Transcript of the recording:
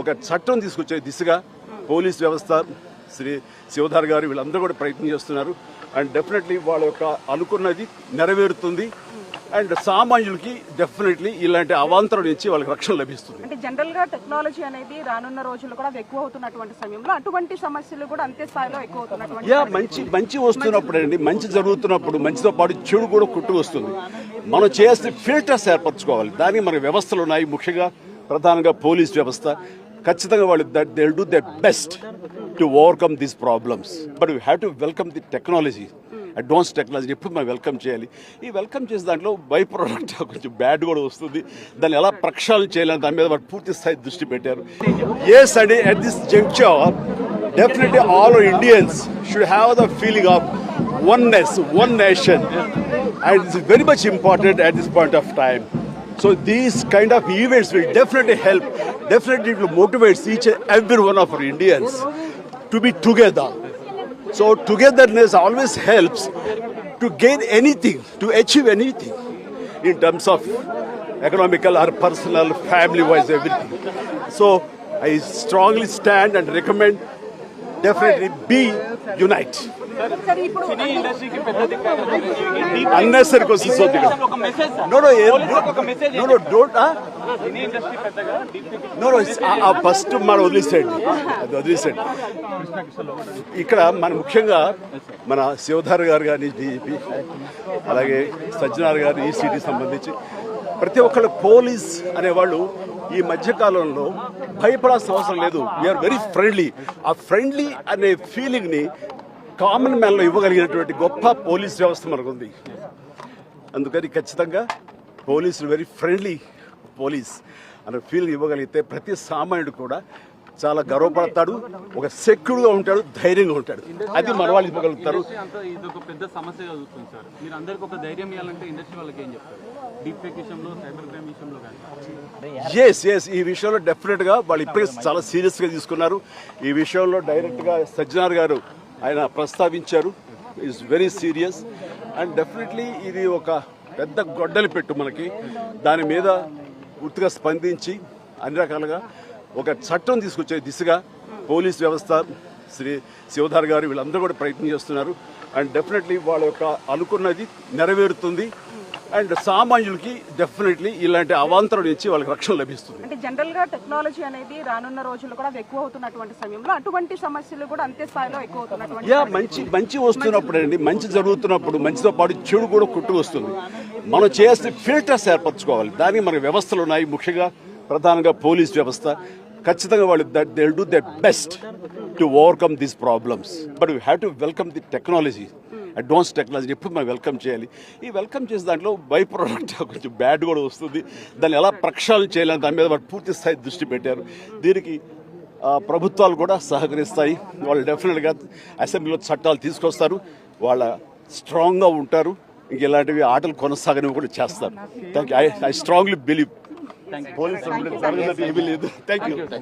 ఒక చట్టం తీసుకొచ్చే దిశగా పోలీస్ వ్యవస్థ శ్రీ శివధార్ గారు వీళ్ళందరూ కూడా ప్రయత్నం చేస్తున్నారు. అండ్ డెఫినెట్లీ వాళ్ళ యొక్క అనుకున్నది నెరవేరుతుంది. అండ్ సామాన్యులకి డెఫినెట్లీ ఇలాంటి అవాంతరం నుంచి వాళ్ళకి రక్షణ లభిస్తుంది. అంటే జనరల్గా టెక్నాలజీ అనేది రానున్న రోజుల్లో కూడా ఎక్కువ అవుతున్నటువంటి సమయంలో అటువంటి సమస్యలు కూడా అంతే స్థాయిలో ఎక్కువ అవుతున్నటువంటి యా మంచి మంచి వస్తున్నప్పుడు అండి మంచి జరుగుతున్నప్పుడు మంచితో పాటు చెడు కూడా కుట్టు వస్తుంది. మనం చేయాల్సిన ఫిల్టర్స్ ఏర్పరచుకోవాలి. దానికి మన వ్యవస్థలు ఉన్నాయి. ముఖ్యంగా ప్రధానంగా పోలీస్ వ్యవస్థ ఖచ్చితంగా వాళ్ళు that they do the best to overcome these problems but we have to welcome the technology advance technology ఎప్పుడు మనం వెల్కమ్ చేయాలి? ఈ వెల్కమ్ చేసే దాంట్లో బై ప్రోడక్ట్ కొంచెం బ్యాడ్ కూడా వస్తుంది. దాన్ని ఎలా ప్రక్షాళన చేయాలని దాని మీద వారు పూర్తి స్థాయి దృష్టి పెట్టారు. ఎస్ అండి at this juncture definitely all Indians should have the feeling of oneness one nation and it's very much important at this point of time So these kind of events will definitely help, definitely will motivate each and every one of our Indians to be together. So togetherness always helps to gain anything, to achieve anything in terms of economical or personal, family-wise, everything. So I strongly stand and recommend definitely be unite unnecessary questions first మనం వదిలిస్తాడు అది వదిలిస్తాడు ఇక్కడ మన ముఖ్యంగా మన శివధార్ గారు కానీ DGP అలాగే సజ్జనార్ గారు ఈ సిటీ సంబంధించి ప్రతి ఒక్కళ్ళు పోలీస్ అనేవాళ్ళు ఈ మధ్యకాలంలో భయపడాల్సిన అవసరం లేదు. వీఆర్ వెరీ ఫ్రెండ్లీ ఆ ఫ్రెండ్లీ అనే ఫీలింగ్ని కామన్ మ్యాన్లో ఇవ్వగలిగినటువంటి గొప్ప పోలీస్ వ్యవస్థ మనకుంది. అందుకని ఖచ్చితంగా పోలీసులు వెరీ ఫ్రెండ్లీ పోలీస్ అనే ఫీల్ ఇవ్వగలిగితే ప్రతి సామాన్యుడు కూడా చాలా గర్వపడతాడు. ఒక సెక్యూర్గా ఉంటాడు ధైర్యంగా ఉంటాడు. అది మన వాళ్ళు ఇవ్వగలుగుతారు. పెద్ద సార్. మీరు అందరికి ఒక ధైర్యం ఇవ్వాలంటే ఇండస్ట్రీ వాళ్ళకి ఏం చెప్తారు? ఎస్ ఎస్ ఈ విషయంలో డెఫినెట్గా వాళ్ళు ఇప్పటికే చాలా సీరియస్గా తీసుకున్నారు. ఈ విషయంలో డైరెక్ట్గా సజ్జనార్ గారు ఆయన ప్రస్తావించారు. Is very serious and definitely ఇది ఒక పెద్ద గొడ్డలి పెట్టు మనకి. దాని మీద పూర్తిగా స్పందించి అన్ని రకాలుగా ఒక చట్టం తీసుకొచ్చే దిశగా పోలీస్ వ్యవస్థ శ్రీ శివధార్ గారు వీళ్ళందరూ కూడా ప్రయత్నం చేస్తున్నారు. అండ్ డెఫినెట్లీ వాళ్ళ యొక్క అనుకున్నది నెరవేరుతుంది. అండ్ సామాన్యులకి డెఫినెట్లీ ఇలాంటి అవాంతరం నుంచి వాళ్ళకి రక్షణ లభిస్తుంది. అంటే జనరల్గా టెక్నాలజీ అనేది రానున్న రోజుల్లో కూడా ఎక్కువ అవుతున్నటువంటి సమయంలో అటువంటి సమస్యలు కూడా అంతే స్థాయిలో ఎక్కువ అవుతున్నటువంటి యా మంచి మంచి వస్తున్నప్పుడు అండి మంచి జరుగుతున్నప్పుడు మంచితో పాటు చెడు కూడా కుట్టు వస్తుంది. మనం చేయాల్సిన ఫిల్టర్స్ ఏర్పరచుకోవాలి. దానికి మన వ్యవస్థలు ఉన్నాయి. ముఖ్యంగా ప్రధానంగా పోలీస్ వ్యవస్థ ఖచ్చితంగా వాళ్ళు that they do the best to overcome these problems but we have to welcome the technology advance technology ఎప్పుడు మనం వెల్కమ్ చేయాలి? ఈ వెల్కమ్ చేసే దాంట్లో బై ప్రోడక్ట్ కొంచెం బ్యాడ్ కూడా వస్తుంది. దాన్ని ఎలా ప్రక్షాళన చేయాలని దాని మీద వారు పూర్తి స్థాయి దృష్టి పెట్టారు. దీనికి ప్రభుత్వాలు కూడా సహకరిస్తాయి. వాళ్ళు డెఫినెట్గా అసెంబ్లీలో చట్టాలు తీసుకొస్తారు. వాళ్ళ స్ట్రాంగ్గా ఉంటారు. ఇంక ఇలాంటివి ఆటలు కొనసాగనివి కూడా చేస్తారు. Thank you I I strongly believe police ఏమీ లేదు థ్యాంక్ యూ